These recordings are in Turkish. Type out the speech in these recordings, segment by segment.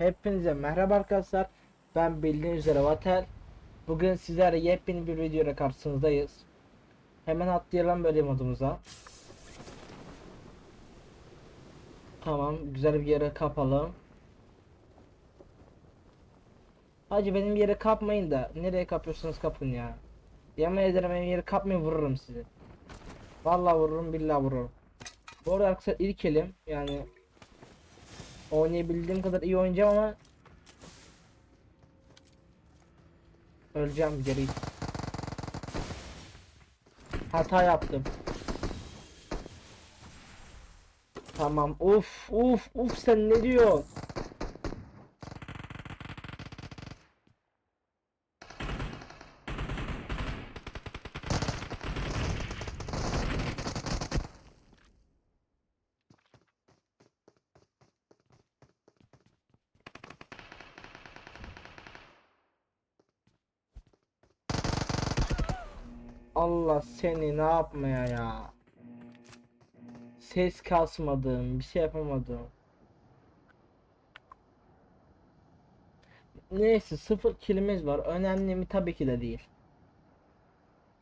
Hepinize merhaba arkadaşlar. Ben bildiğiniz üzere Vatel. Bugün sizlerle yepyeni bir videoyla karşınızdayız. Hemen atlayalım böyle modumuza. Tamam, güzel bir yere kapalım. Hacı benim yere kapmayın da nereye kapıyorsunuz kapın ya. Yemin ederim benim yeri kapmayın vururum sizi. Vallahi vururum billahi vururum. Bu arada arkadaşlar ilk elim yani oynayabildiğim kadar iyi oynayacağım ama öleceğim geri. Hata yaptım. Tamam. Uf uf uf sen ne diyorsun? Allah seni ne yapmaya ya. Ses kasmadım, bir şey yapamadım. Neyse sıfır kilimiz var. Önemli mi? Tabii ki de değil.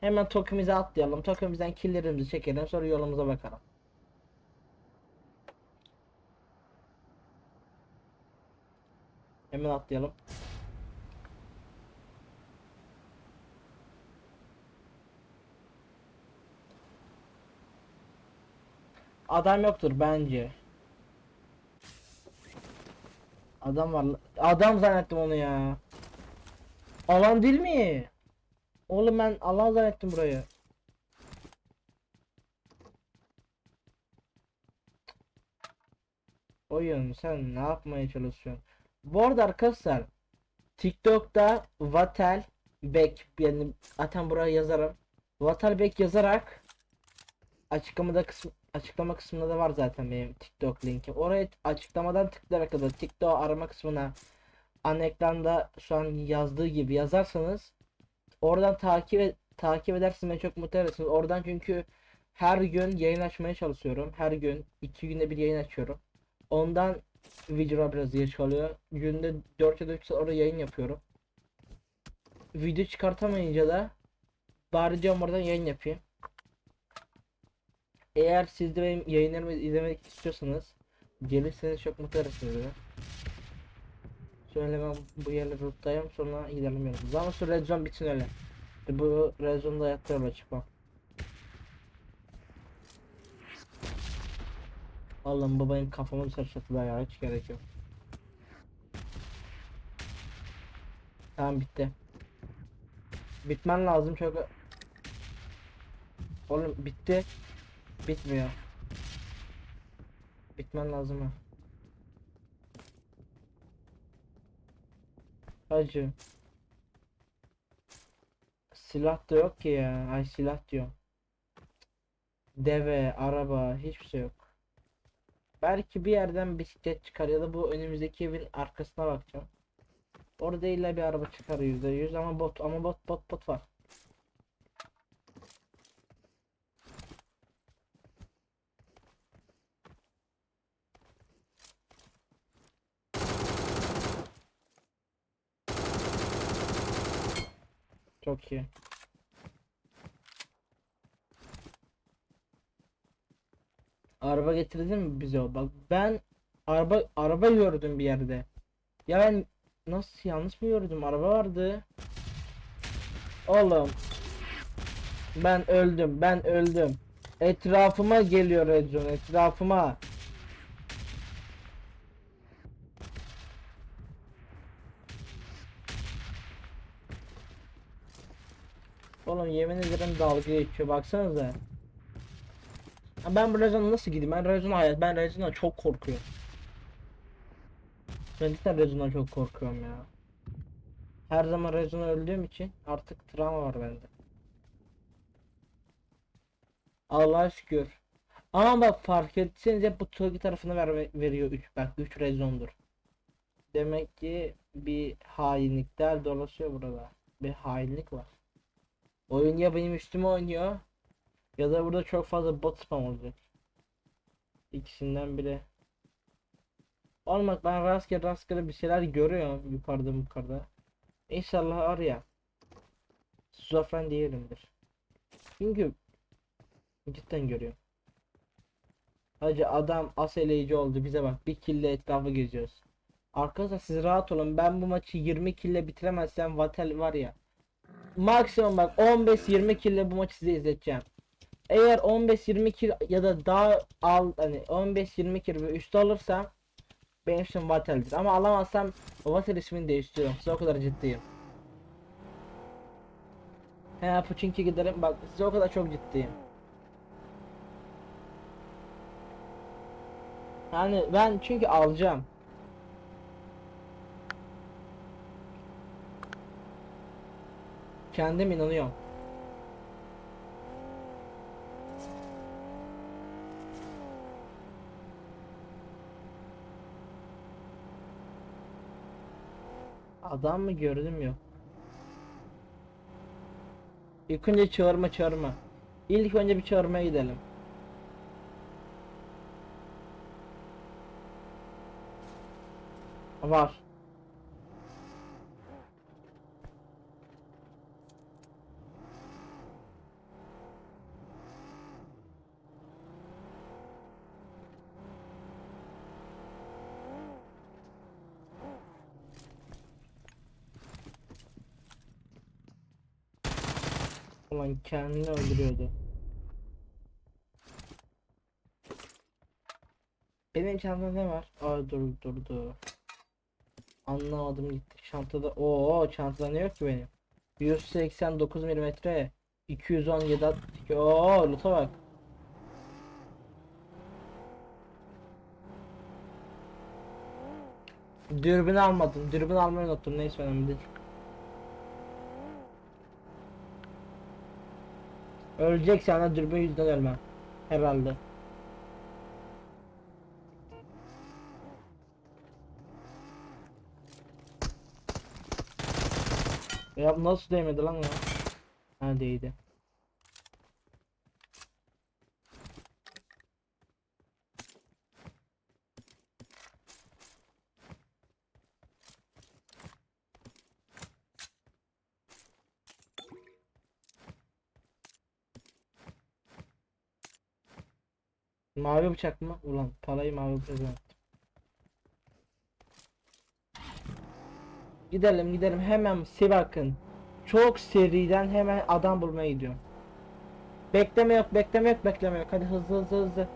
Hemen tokimize atlayalım. Tokimizden killerimizi çekelim. Sonra yolumuza bakalım. Hemen atlayalım. Adam yoktur bence. Adam var. Adam zannettim onu ya. Alan değil mi? Oğlum ben alan zannettim burayı. Oyun sen ne yapmaya çalışıyorsun? Bu arada arkadaşlar TikTok'ta Vatel Bek yani zaten buraya yazarım. Vatel Bek yazarak açıklamada kısım açıklama kısmında da var zaten benim TikTok linkim. Oraya açıklamadan tıklayarak ya da TikTok arama kısmına ana ekranda şu an yazdığı gibi yazarsanız oradan takip takip edersiniz beni çok mutlu edersiniz. Oradan çünkü her gün yayın açmaya çalışıyorum. Her gün iki günde bir yayın açıyorum. Ondan videolar biraz geç kalıyor. Günde 4 ya da 3 saat orada yayın yapıyorum. Video çıkartamayınca da bari diyorum oradan yayın yapayım. Eğer siz de benim yayınlarımı izlemek istiyorsanız gelirseniz çok mutlu edersiniz. Şöyle ben bu yerleri tutayım sonra yanımıza ama şu red zone bitsin öyle. Bu red zone'da yola çıkmam. Allah'ım benim kafamı sarışattılar ya hiç gerek yok. Tamam bitti. Bitmen lazım çok. Oğlum bitti. Bitmiyor. Bitmen lazım ha. Hacı. Silah da yok ki ya. Ay silah diyor. Deve, araba, hiçbir şey yok. Belki bir yerden bisiklet çıkar ya da bu önümüzdeki evin arkasına bakacağım. Orada illa bir araba çıkar yüzde yüz ama bot ama bot bot bot var. Çok iyi. Araba getirdin mi bize o? Bak ben araba araba gördüm bir yerde. Ya ben nasıl yanlış mı gördüm? Araba vardı. Oğlum. Ben öldüm. Ben öldüm. Etrafıma geliyor Redzone. Etrafıma. Oğlum yemin ederim dalga geçiyor baksanıza. Ya ben Rezon'a nasıl gideyim? Ben Rezon'a hayat. Ben Rezon'a çok korkuyorum. Ben cidden Rezon'a çok korkuyorum ya. Her zaman Rezon'a öldüğüm için artık travma var bende. Allah'a şükür. Ama bak fark etseniz hep bu Togi tarafını ver veriyor 3 bak 3 rezondur. Demek ki bir hainlikler dolaşıyor burada. Bir hainlik var. Oyun ya benim üstüme oynuyor ya da burada çok fazla bot spam olacak. İkisinden biri. Olmak ben rastgele rastgele bir şeyler görüyorum yukarıda yukarıda. İnşallah var ya. Şizofren değilimdir. Çünkü cidden görüyorum. Hacı adam aseleyici oldu bize bak bir kille etrafı geziyoruz. Arkadaşlar siz rahat olun ben bu maçı 20 kille bitiremezsem Vatel var ya. Maksimum bak 15-20 kille bu maçı size izleteceğim. Eğer 15-20 kill ya da daha al hani 15-20 kill ve üstü alırsam benim için Vatel'dir. Ama alamazsam Vatel ismini değiştiriyorum. Size o kadar ciddiyim. He Puçinki giderim bak size o kadar çok ciddiyim. Yani ben çünkü alacağım. Kendim inanıyorum. Adam mı gördüm yok. İlk önce çağırma çağırma. İlk önce bir çağırmaya gidelim. Var. Ulan kendini öldürüyordu. Benim çantamda ne var? Aa dur dur dur. Anlamadım gitti. Çantada Oo çantada ne yok ki benim? 189 milimetre 217 62 Oo loot'a bak. Dürbün almadım. Dürbün almayı unuttum. Neyse önemli değil. Öleceksen de dürbün yüzünden ölmem. Herhalde. Ya nasıl değmedi lan ya? Ha değdi. Mavi bıçak mı? Ulan parayı mavi bıçak yaptım. Gidelim gidelim hemen size bakın. Çok seriden hemen adam bulmaya gidiyorum. Bekleme yok bekleme yok bekleme yok. Hadi hızlı hızlı hızlı.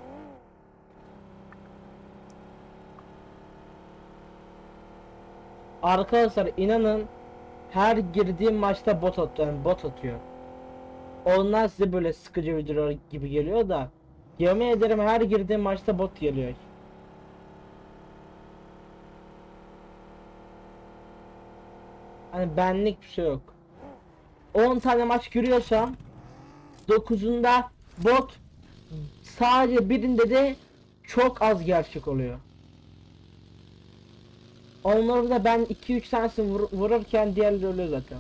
Arkadaşlar inanın her girdiğim maçta bot atıyor. Yani bot atıyor. Onlar size böyle sıkıcı video gibi geliyor da Yemin ederim her girdiğim maçta bot geliyor. Hani benlik bir şey yok. 10 tane maç giriyorsam 9'unda bot sadece birinde de çok az gerçek oluyor. Onları da ben 2-3 tanesini vur vururken diğerleri ölüyor zaten.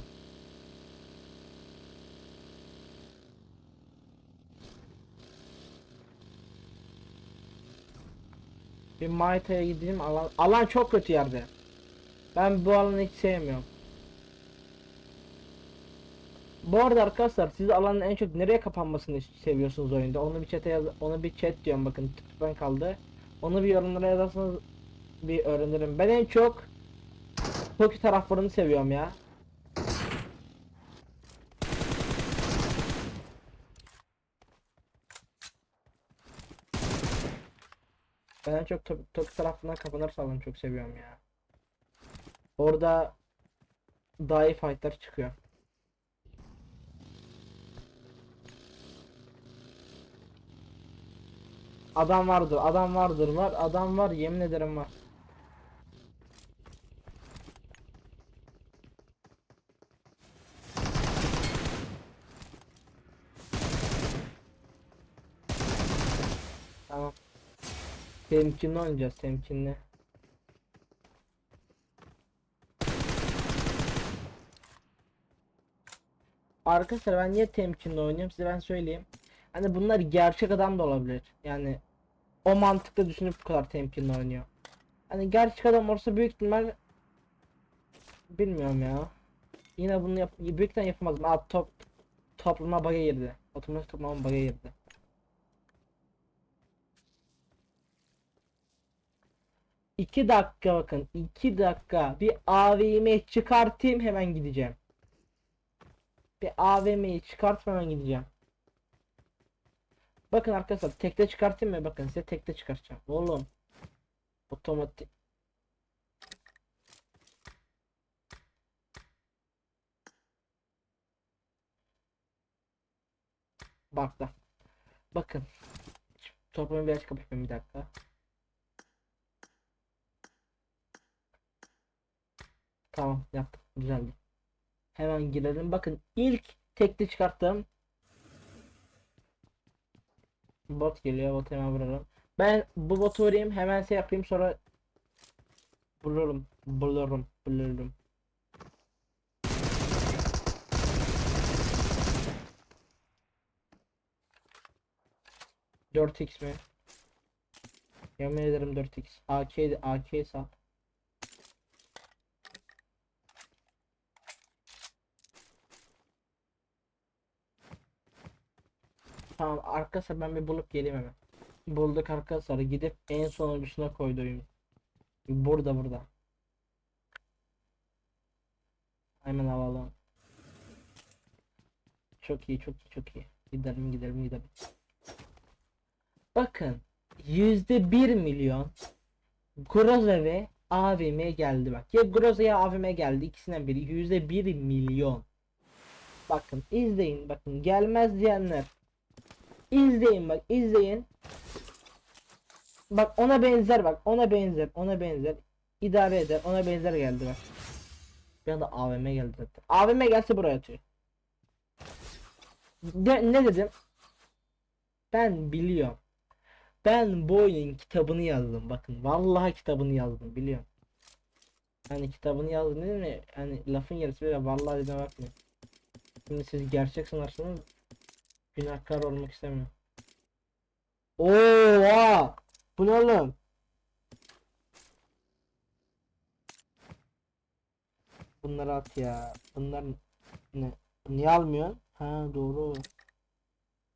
Bir Maita'ya gideyim alan alan çok kötü yerde. Ben bu alanı hiç sevmiyorum. Bu arada arkadaşlar siz alanın en çok nereye kapanmasını seviyorsunuz oyunda? Onu bir chat'e yaz onu bir chat diyorum bakın tıklıktan kaldı. Onu bir yorumlara yazarsanız bir öğrenirim. Ben en çok Toki taraflarını seviyorum ya. Ben en çok Tok- Toki tarafından kapanırsa alanı çok seviyorum ya. Orada daha iyi fightlar çıkıyor. Adam vardır, adam vardır var, adam var, yemin ederim var. Tamam. Temkinli oynayacağız, temkinli. Arkadaşlar ben niye temkinli oynuyorum size ben söyleyeyim. Hani bunlar gerçek adam da olabilir. Yani o mantıkla düşünüp bu kadar temkinli oynuyor. Hani gerçek adam olsa büyük ihtimal bilmiyorum ya. Yine bunu yap büyük ihtimal yapamazdım. Aa top topluma bug'a girdi. Otomatik toplama bug'a girdi. İki dakika bakın. iki dakika. Bir AVM çıkartayım hemen gideceğim. Bir AVM'yi çıkartıp hemen gideceğim. Bakın arkadaşlar tekte çıkartayım mı? Bakın size tekte çıkartacağım. Oğlum. Otomatik. Bak da. Bakın. Toplamayı biraz kapatayım bir dakika. Tamam yaptım. Güzeldi. Hemen girelim. Bakın ilk tekte çıkarttım. Bot geliyor. Bot hemen vuralım. Ben bu botu vurayım. Hemen şey yapayım sonra bulurum. Bulurum. Bulurum. Dört x mi? Yemin ederim 4x. AK AK sal. Tamam arkadaşlar ben bir bulup geleyim hemen. Bulduk arkadaşlar gidip en sonuncusuna koydum. Burada burada. Hemen alalım. Çok iyi çok iyi çok iyi. Gidelim gidelim gidelim. Bakın yüzde bir milyon Groza ve AVM geldi bak. Ya Groza'ya AVM geldi ikisinden biri yüzde bir milyon. Bakın izleyin bakın gelmez diyenler İzleyin bak izleyin. Bak ona benzer bak ona benzer ona benzer. idare eder ona benzer geldi bak. Bir anda AVM geldi zaten. AVM gelse buraya atıyor. De, ne dedim? Ben biliyorum. Ben bu kitabını yazdım bakın. Vallahi kitabını yazdım biliyorum. Hani kitabını yazdım değil mi? Hani lafın yarısı böyle vallahi dediğime bakmayın. Şimdi siz gerçek sanarsınız Günahkar olmak istemiyorum. Oo, bu ne oğlum? Bunları at ya. Bunlar ne? Niye almıyorsun? Ha doğru.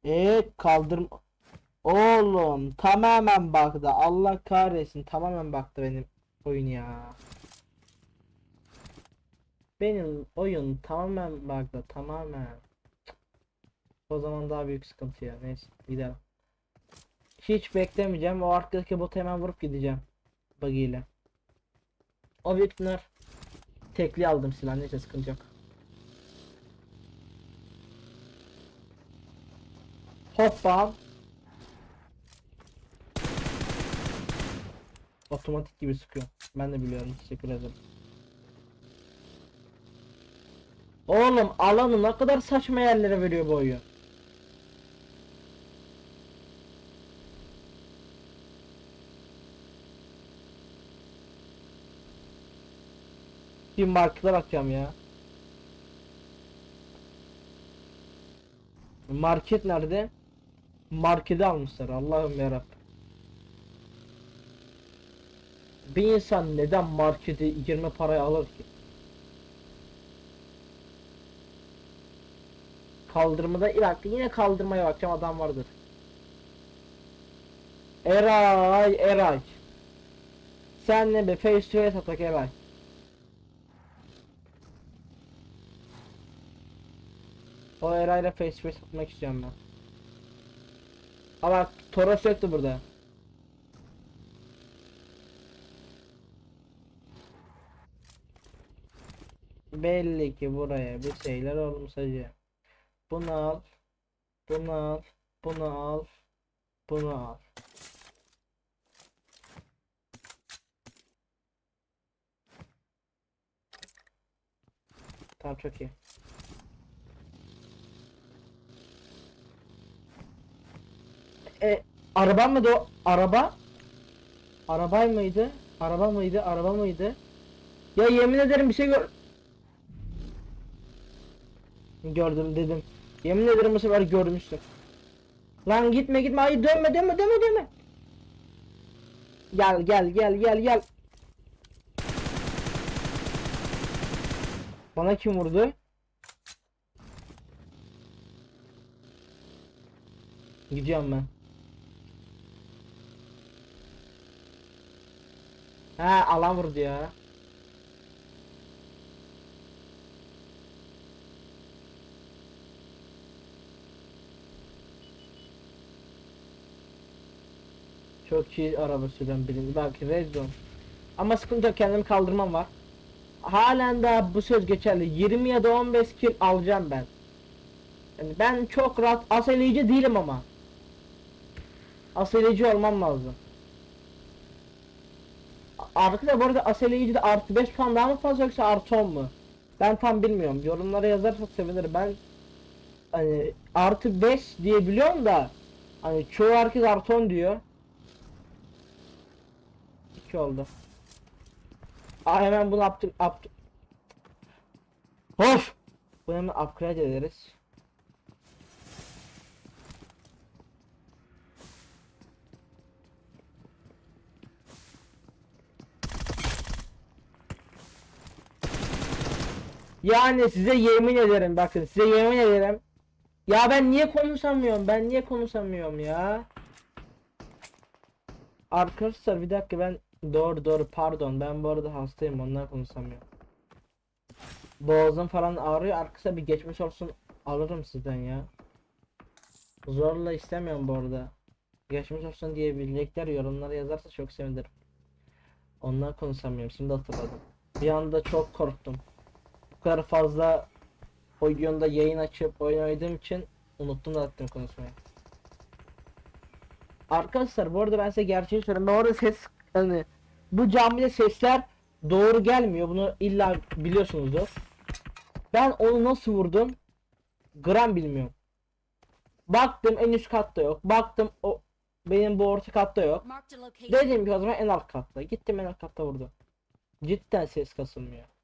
E kaldır. Oğlum tamamen baktı. Allah kahretsin. Tamamen baktı benim oyun ya. Benim oyun tamamen baktı. Tamamen. O zaman daha büyük sıkıntı ya. Neyse gidelim. Hiç beklemeyeceğim. O arkadaki botu hemen vurup gideceğim. Buggy ile. O büyük ihtimal tekli aldım silah. Neyse sıkıntı yok. Hoppa. Otomatik gibi sıkıyor. Ben de biliyorum. Teşekkür ederim. Oğlum alanı ne kadar saçma yerlere veriyor bu oyun. Bir marketler atacağım ya. Market nerede? Marketi almışlar Allah'ım yarabbim. Bir insan neden markete girme parayı alır ki? Kaldırmada ileride yine kaldırmaya bakacağım adam vardır. Eray Eray. Sen ne be face to face atak Eray. O Eray'la face face atmak istiyorum ben. Ama Toros yoktu burada. Belli ki buraya bir şeyler olmuş hacı. Bunu al. Bunu al. Bunu al. Bunu al. Tamam çok iyi. e, araban mıydı o? Araba? Arabay mıydı? Araba mıydı? Araba mıydı? Ya yemin ederim bir şey gör... Gördüm dedim. Yemin ederim bu sefer görmüştüm. Lan gitme gitme. Hayır dönme dönme dönme dönme. Gel gel gel gel gel. Bana kim vurdu? Gidiyorum ben. Ha alan vurdu ya. Çok iyi araba süren birini. Belki red zone. Ama sıkıntı yok kendimi kaldırmam var. Halen daha bu söz geçerli. 20 ya da 15 kill alacağım ben. Yani ben çok rahat aseleyici değilim ama. Aseleyici olmam lazım. A- Arkada bu arada aseleyici de artı 5 puan daha mı fazla yoksa artı 10 mu? Ben tam bilmiyorum. Yorumlara yazarsak sevinirim. Ben hani artı 5 diye biliyorum da hani çoğu herkes artı 10 diyor. 2 oldu. Aa hemen bunu yaptım. Yaptım. Of! Bunu hemen upgrade ederiz. Yani size yemin ederim bakın size yemin ederim. Ya ben niye konuşamıyorum? Ben niye konuşamıyorum ya? Arkadaşlar bir dakika ben doğru doğru pardon ben bu arada hastayım ondan konuşamıyorum. Boğazım falan ağrıyor arkadaşlar bir geçmiş olsun alırım sizden ya. Zorla istemiyorum bu arada. Geçmiş olsun diye bilecekler yorumlara yazarsa çok sevinirim. Ondan konuşamıyorum şimdi hatırladım. Bir anda çok korktum. Kadar fazla oyunda yayın açıp oynadığım için unuttum zaten konuşmayı. Arkadaşlar bu arada ben size gerçeği söyleyeyim. Ben orada ses hani bu camide sesler doğru gelmiyor. Bunu illa biliyorsunuzdur. Ben onu nasıl vurdum? Gram bilmiyorum. Baktım en üst katta yok. Baktım o benim bu orta katta yok. Dedim ki o zaman en alt katta. Gittim en alt katta vurdum. Cidden ses kasılmıyor.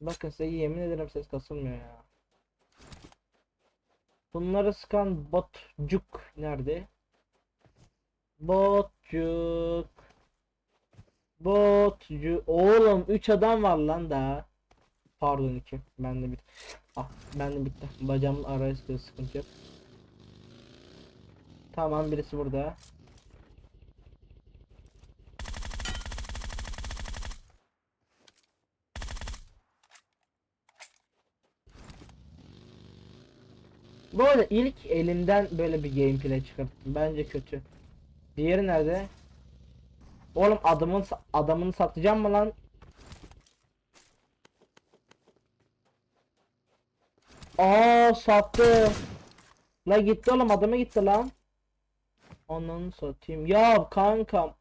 Bakın size yemin ederim ses kasılmıyor ya. Bunları sıkan botcuk nerede? Botcuk. Botcuk. Oğlum 3 adam var lan daha. Pardon 2. Ben de bir. Ah ben de bitti. Bacağımın arası sıkıntı yok. Tamam birisi burada. Bu arada ilk elimden böyle bir gameplay çıkarttım. Bence kötü. Diğeri nerede? Oğlum adamın adamını satacağım mı lan? Aa sattı. La gitti oğlum adamı gitti lan. Ananı satayım. Ya kankam.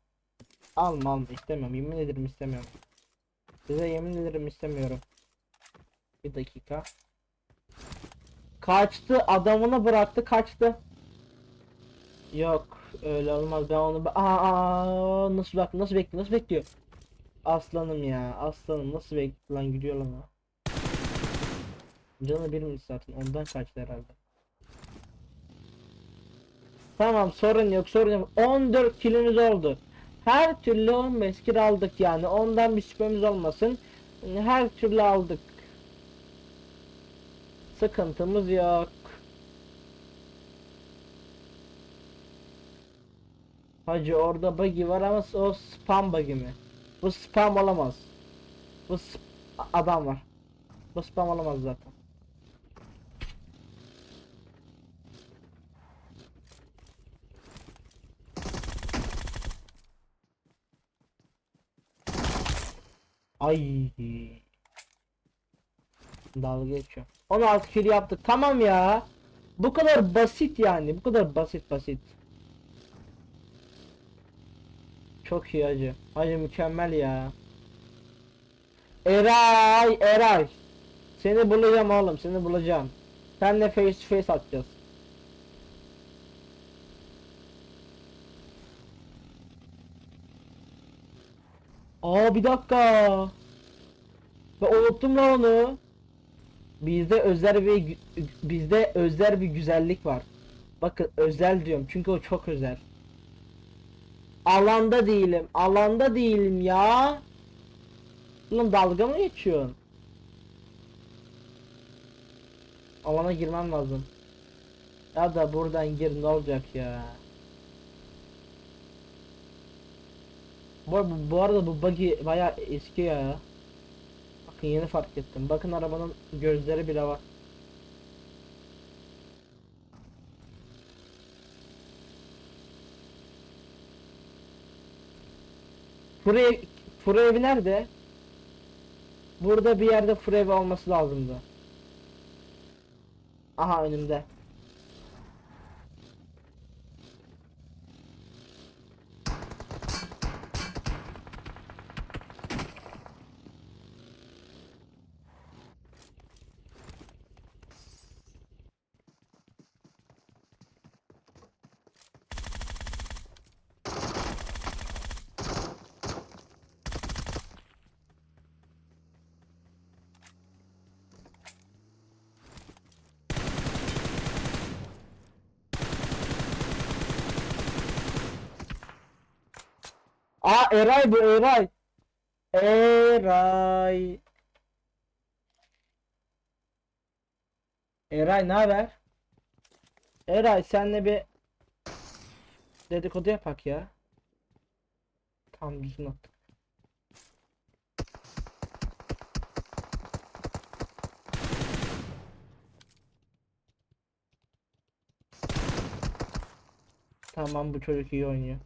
Alma alma istemiyorum. Yemin ederim istemiyorum. Size yemin ederim istemiyorum. Bir dakika. Kaçtı adamını bıraktı kaçtı. Yok öyle olmaz ben onu aa, nasıl bak nasıl bekliyor nasıl bekliyor. Aslanım ya aslanım nasıl bekliyor lan gidiyor lan. Canı birmiş zaten ondan kaçtı herhalde. Tamam sorun yok sorun yok 14 kilimiz oldu. Her türlü 15 kilo aldık yani ondan bir şüphemiz olmasın. Her türlü aldık. Sıkıntımız yok. Hacı orada buggy var ama o spam buggy mi? Bu spam olamaz. Bu sp- adam var. Bu spam olamaz zaten. Ay. Dalga geçiyor. 16 kill yaptık. Tamam ya. Bu kadar basit yani. Bu kadar basit basit. Çok iyi hacı. Hacı mükemmel ya. Eray, Eray. Seni bulacağım oğlum, seni bulacağım. Seninle face to face atacağız. Aa bir dakika. Ben unuttum lan onu. Bizde özel gü- bizde özel bir güzellik var. Bakın özel diyorum çünkü o çok özel. Alanda değilim. Alanda değilim ya. Lan dalga mı geçiyorsun? Alana girmem lazım. Ya da buradan gir ne olacak ya? Bu, bu, bu arada bu buggy bayağı eski ya. Bakın yeni fark ettim. Bakın arabanın gözleri bile var. Furu ev, furu evi nerede? Burada bir yerde furu evi olması lazımdı. Aha önümde. Eray bu Eray. Eray. Eray ne haber? Eray senle bir dedikodu yapak ya. Tam düzgün attık. Tamam bu çocuk iyi oynuyor.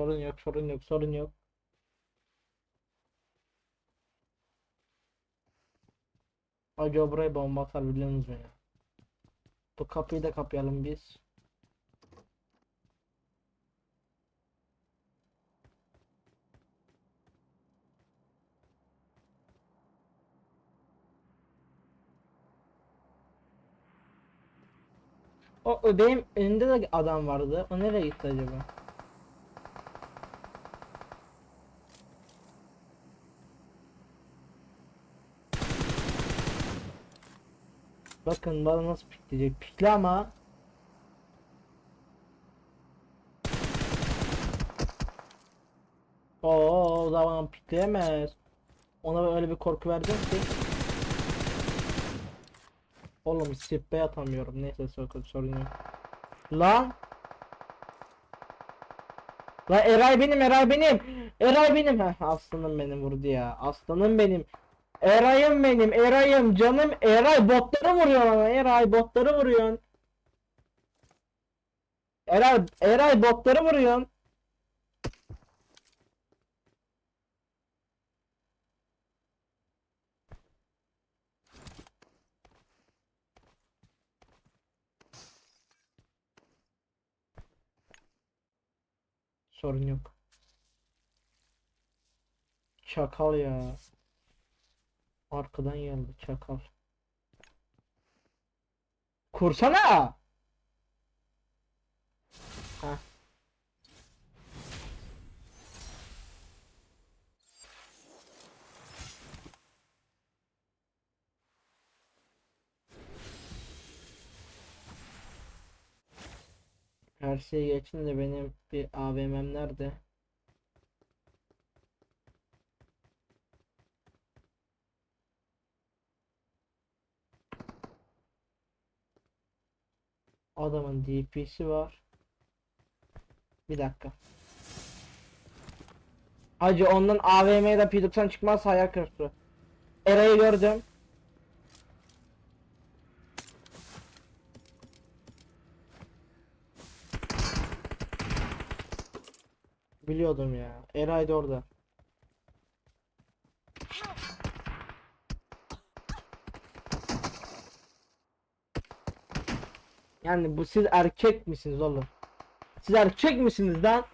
Sorun sorun yok, sorun yok. Acaba buraya bomba atar biliyor musun ya? Bu kapıyı da kapayalım biz. O benim önümde de adam vardı. O nereye gitti acaba? Bakın bana nasıl pikleyecek. Pikle ama. Oo, o zaman pikleyemez. Ona öyle bir korku verdim ki. Oğlum sprey atamıyorum. Neyse sorun, yok. Lan. La Eray benim, Eray benim. Eray benim. Heh, aslanım benim vurdu ya. Aslanım benim. Eray'ım benim, Eray'ım canım. Eray botları vuruyor ama. Eray botları vuruyorsun. Eray, Eray botları vuruyorsun. Sorun yok. Çakal ya. Arkadan geldi çakal. Kursana. Her şeyi geçin de benim bir AVM'm nerede? Adamın DP'si var. Bir dakika. Hacı ondan AVM'de P90 çıkmaz hayal kırıklığı. Eray'ı gördüm. Biliyordum ya. Eray da orada. Yani bu siz erkek misiniz oğlum? Siz erkek misiniz lan?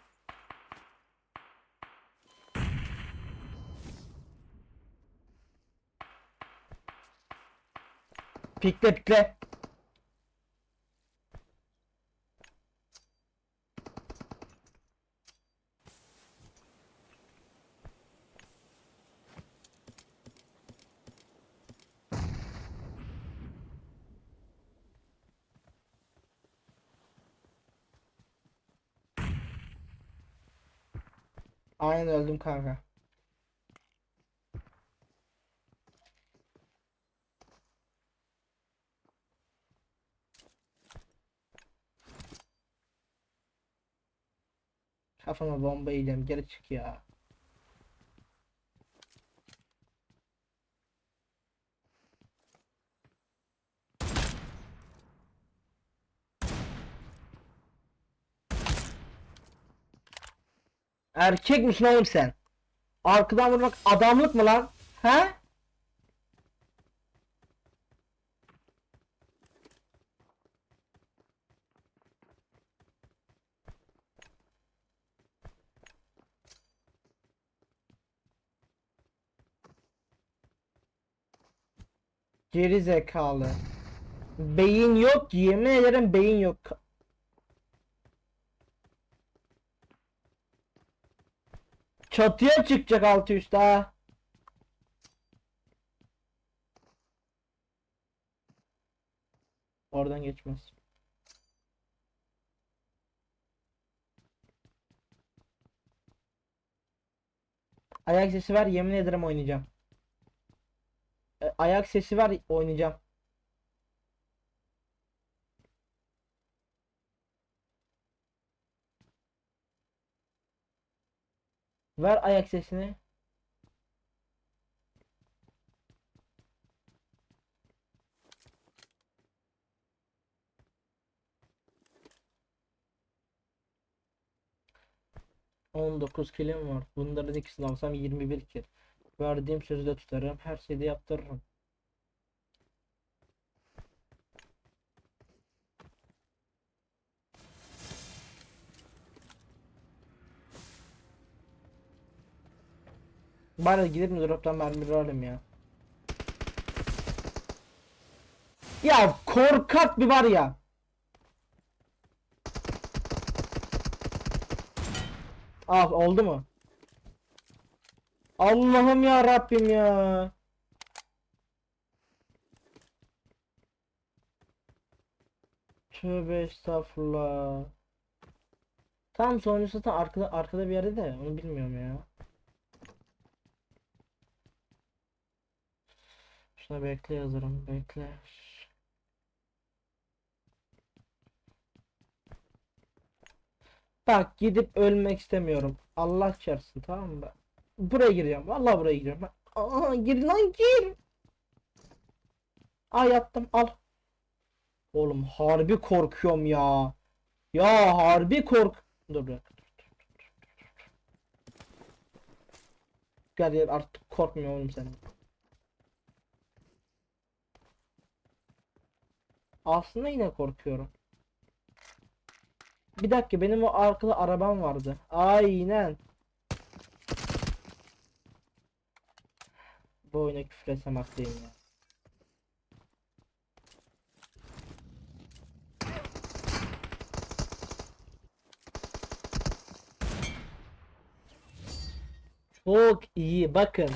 Pikle pikle. Aynen öldüm kanka. Kafama bomba yiyeceğim. Geri çık ya. Erkek misin oğlum sen? Arkadan vurmak adamlık mı lan? He? Geri zekalı. Beyin yok, yemin ederim beyin yok. Çatıya çıkacak altı üst ha. Oradan geçmez. Ayak sesi var yemin ederim oynayacağım. E, ayak sesi var oynayacağım. Ver ayak sesini. On dokuz kilim var. Bunların ikisini alsam 21 kil. Verdiğim sözü de tutarım. Her şeyi yaptırırım. Bari mi droptan mermi alayım ya. Ya korkak bir var ya. Ah oldu mu? Allah'ım ya Rabbim ya. Tövbe estağfurullah. Tam sonuncusu da arkada arkada bir yerde de onu bilmiyorum ya. Şuna bekle yazarım bekle. Bak gidip ölmek istemiyorum. Allah çarpsın tamam mı? Buraya gireceğim. Vallahi buraya gireceğim. Bak. Aa, gir lan gir. Aa yattım al. Oğlum harbi korkuyorum ya. Ya harbi kork. Dur dur. Gel gel artık korkmuyorum oğlum senden. Aslında yine korkuyorum. Bir dakika benim o arkada arabam vardı. Aynen. Bu oyuna küfür etsem haklıyım ya. Çok iyi bakın.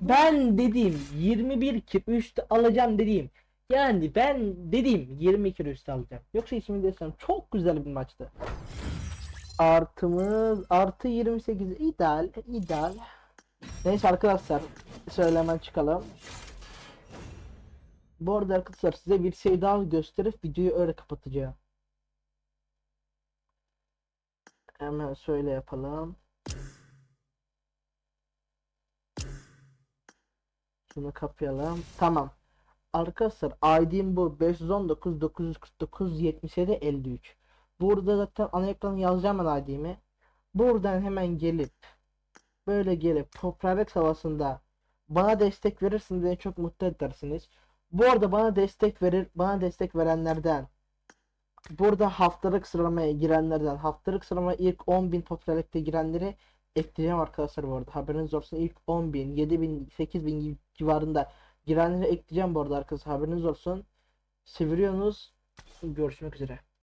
Ben dediğim 21 ki üstü alacağım dediğim. Yani ben dediğim 22 üstü alacağım. Yoksa ismini desem çok güzel bir maçtı. Artımız artı 28 ideal ideal. Neyse arkadaşlar söylemen çıkalım. Bu arada arkadaşlar size bir şey daha gösterip videoyu öyle kapatacağım. Hemen söyle yapalım. Şunu kapayalım. Tamam. Arkadaşlar ID'm bu 519 949 77 53. Burada zaten ana ekranı yazacağım ben ID'mi. Buradan hemen gelip böyle gelip Popülerlik Savaşı'nda bana destek verirsiniz beni çok mutlu edersiniz. Bu arada bana destek verir, bana destek verenlerden burada haftalık sıralamaya girenlerden haftalık sıralamaya ilk 10.000 popülerlikte girenleri ekleyeceğim arkadaşlar bu arada. Haberiniz olsun ilk 10.000, 7.000, 8.000 civarında girenleri ekleyeceğim bu arada arkadaşlar. Haberiniz olsun. Seviyorsunuz. Görüşmek üzere.